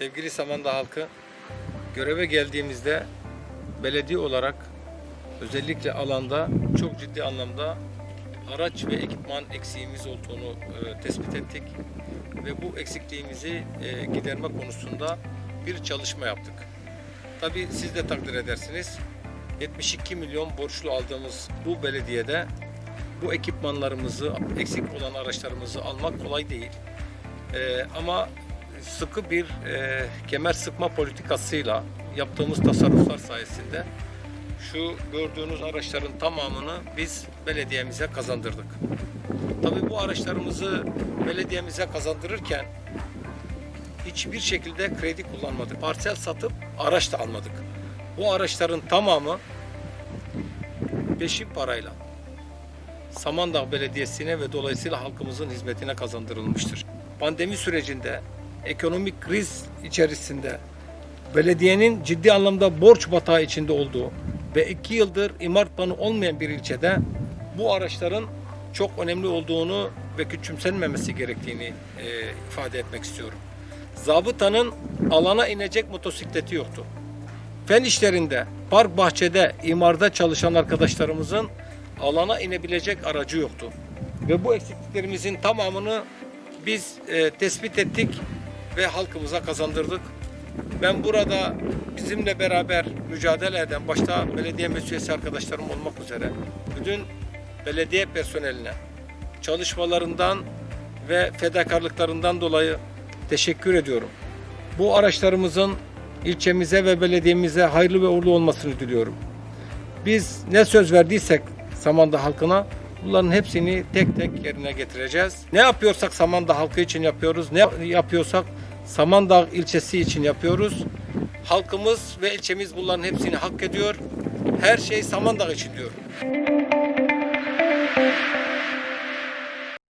Sevgili Samandağ halkı, göreve geldiğimizde belediye olarak özellikle alanda çok ciddi anlamda araç ve ekipman eksiğimiz olduğunu e, tespit ettik ve bu eksikliğimizi e, giderme konusunda bir çalışma yaptık. Tabii siz de takdir edersiniz. 72 milyon borçlu aldığımız bu belediyede bu ekipmanlarımızı, eksik olan araçlarımızı almak kolay değil. Ee, ama sıkı bir e, kemer sıkma politikasıyla yaptığımız tasarruflar sayesinde şu gördüğünüz araçların tamamını biz belediyemize kazandırdık. Tabii bu araçlarımızı belediyemize kazandırırken hiçbir şekilde kredi kullanmadık. Parsel satıp araç da almadık. Bu araçların tamamı peşin parayla Samandağ Belediyesi'ne ve dolayısıyla halkımızın hizmetine kazandırılmıştır. Pandemi sürecinde ekonomik kriz içerisinde belediyenin ciddi anlamda borç batağı içinde olduğu ve iki yıldır imar planı olmayan bir ilçede bu araçların çok önemli olduğunu ve küçümsenmemesi gerektiğini e, ifade etmek istiyorum. Zabıtanın alana inecek motosikleti yoktu. Fen işlerinde, park bahçede, imarda çalışan arkadaşlarımızın alana inebilecek aracı yoktu. Ve bu eksikliklerimizin tamamını biz e, tespit ettik ve halkımıza kazandırdık. Ben burada bizimle beraber mücadele eden başta belediye müessesi arkadaşlarım olmak üzere bütün belediye personeline çalışmalarından ve fedakarlıklarından dolayı teşekkür ediyorum. Bu araçlarımızın ilçemize ve belediyemize hayırlı ve uğurlu olmasını diliyorum. Biz ne söz verdiysek Samandağ halkına bunların hepsini tek tek yerine getireceğiz. Ne yapıyorsak Samandağ halkı için yapıyoruz. Ne yapıyorsak Samandağ ilçesi için yapıyoruz. Halkımız ve ilçemiz bunların hepsini hak ediyor. Her şey Samandağ için diyorum.